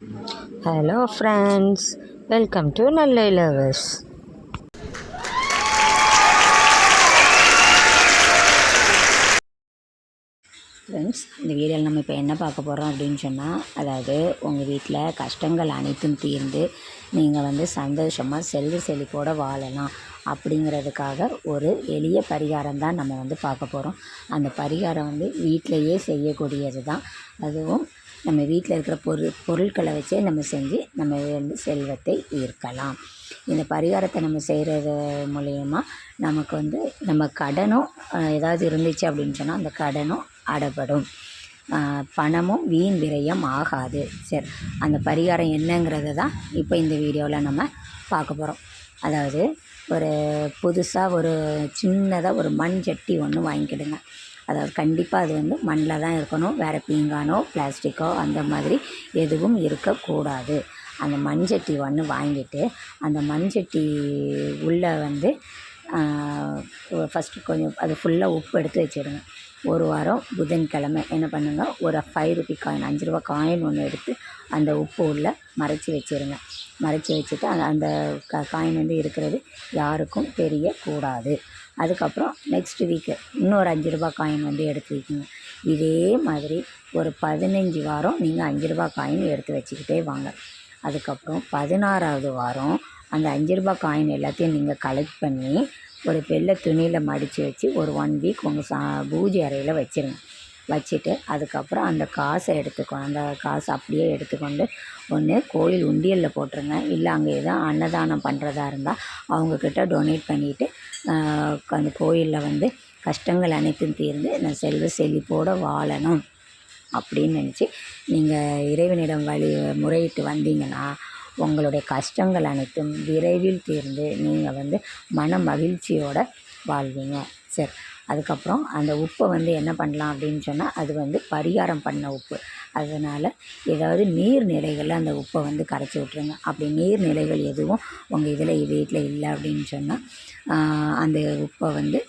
Hello friends welcome to நல்ல lovers friends இந்த வீடியோவில் நம்ம இப்போ என்ன பார்க்க போகிறோம் அப்படின்னு சொன்னால் அதாவது உங்கள் வீட்டில் கஷ்டங்கள் அனைத்தும் தீர்ந்து நீங்கள் வந்து சந்தோஷமாக செல்வி செழிப்போடு வாழலாம் அப்படிங்கிறதுக்காக ஒரு எளிய பரிகாரம் தான் நம்ம வந்து பார்க்க போகிறோம் அந்த பரிகாரம் வந்து வீட்டிலையே செய்யக்கூடியது தான் அதுவும் நம்ம வீட்டில் இருக்கிற பொருள் பொருட்களை வச்சே நம்ம செஞ்சு நம்ம வந்து செல்வத்தை ஈர்க்கலாம். இந்த பரிகாரத்தை நம்ம செய்கிறது மூலயமா நமக்கு வந்து நம்ம கடனும் ஏதாவது இருந்துச்சு அப்படின்னு சொன்னால் அந்த கடனும் அடப்படும். பணமும் வீண் விரயம் ஆகாது. சரி அந்த பரிகாரம் என்னங்கிறத தான் இப்போ இந்த வீடியோவில் நம்ம பார்க்க போகிறோம் அதாவது ஒரு புதுசாக ஒரு சின்னதாக ஒரு மண் சட்டி ஒன்று வாங்கிக்கிடுங்க. அதாவது கண்டிப்பாக அது வந்து மண்ணில் தான் இருக்கணும். வேறு பீங்கானோ பிளாஸ்டிக்கோ அந்த மாதிரி எதுவும் இருக்கக்கூடாது. அந்த மண்சட்டி ஒன்று வாங்கிட்டு அந்த மண்சட்டி உள்ளே வந்து ஃபஸ்ட்டு கொஞ்சம் அது ஃபுல்லாக உப்பு எடுத்து வச்சிடுங்க. ஒரு வாரம் புதன்கிழமை என்ன பண்ணுங்கள் ஒரு ஃபைவ் ருபி காயின் அஞ்சு ரூபா காயின் ஒன்று எடுத்து அந்த உப்பு உள்ள மறைச்சி வச்சிருங்க. மறைச்சி வச்சுட்டு அந்த அந்த க காயின் வந்து இருக்கிறது யாருக்கும் தெரியக்கூடாது. அதுக்கப்புறம் நெக்ஸ்ட் வீக்கு இன்னொரு அஞ்சு ரூபா காயின் வந்து எடுத்து வைக்கணும். இதே மாதிரி ஒரு பதினஞ்சு வாரம் நீங்கள் அஞ்சு ரூபா காயின் எடுத்து வச்சுக்கிட்டே வாங்க. அதுக்கப்புறம் பதினாறாவது வாரம் அந்த அஞ்சு ரூபா காயின் எல்லாத்தையும் நீங்கள் கலெக்ட் பண்ணி ஒரு வெள்ளை துணியில் மடித்து வச்சு ஒரு ஒன் வீக் உங்கள் சா பூஜை அறையில் வச்சுருங்க. வச்சுட்டு அதுக்கப்புறம் அந்த காசை எடுத்துக்கோ அந்த காசை அப்படியே எடுத்துக்கொண்டு ஒன்று கோயில் உண்டியலில் போட்டுருங்க. இல்லை அங்கே எதாவது அன்னதானம் பண்ணுறதா இருந்தால் அவங்கக்கிட்ட டொனேட் பண்ணிவிட்டு அந்த கோயிலில் வந்து கஷ்டங்கள் அனைத்தும் தீர்ந்து நான் செல்வ செழிப்போடு வாழணும் அப்படின்னு நினச்சி நீங்கள் இறைவனிடம் வழி முறையிட்டு வந்தீங்கன்னா உங்களுடைய கஷ்டங்கள் அனைத்தும் விரைவில் தீர்ந்து நீங்கள் வந்து மன மகிழ்ச்சியோடு வாழ்வீங்க. சரி. அதுக்கப்புறம் அந்த உப்பை வந்து என்ன பண்ணலாம் அப்படின்னு சொன்னால் அது வந்து பரிகாரம் பண்ண உப்பு. அதனால் ஏதாவது நீர்நிலைகளில் அந்த உப்பை வந்து கரைச்சி விட்ருங்க அப்படி நீர்நிலைகள் எதுவும் உங்கள் இதில் வீட்டில் இல்லை அப்படின்னு சொன்னால் அந்த உப்பை வந்து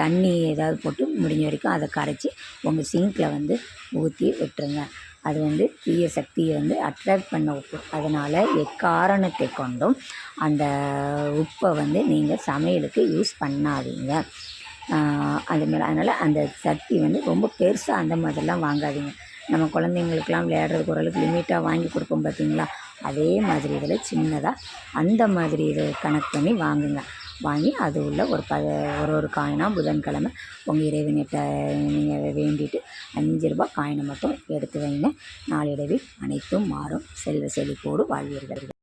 தண்ணி ஏதாவது போட்டு முடிஞ்ச வரைக்கும் அதை கரைச்சி உங்கள் சிங்கில் வந்து ஊற்றி விட்டுருங்க. அது வந்து தீய சக்தியை வந்து அட்ராக்ட் பண்ண உப்பு. அதனால் எக்காரணத்தை கொண்டும் அந்த உப்பை வந்து நீங்கள் சமையலுக்கு யூஸ் பண்ணாதீங்க. அதுமாரி அது மேலே. அதனால் அந்த சட்டி வந்து ரொம்ப பெருசாக அந்த மாதிரிலாம் வாங்காதீங்க. நம்ம குழந்தைங்களுக்கெல்லாம் விளையாடுறதுக்கு ஓரளவுக்கு லிமிட்டாக வாங்கி கொடுப்போம் பார்த்தீங்களா அதே மாதிரி இதில் சின்னதாக அந்த மாதிரி இதை கனெக்ட் பண்ணி வாங்குங்க. வாங்கி அது உள்ள ஒரு ப ஒரு ஒரு காயினாக புதன்கிழமை உங்கள் இறைவனிட்ட நீங்கள் வேண்டிட்டு அஞ்சு ரூபா காயினை மட்டும் எடுத்து வைங்க. நாளடைவில் அனைத்தும் மாறும். செல்வ செழிப்போடு வாழ்வீர்கள்.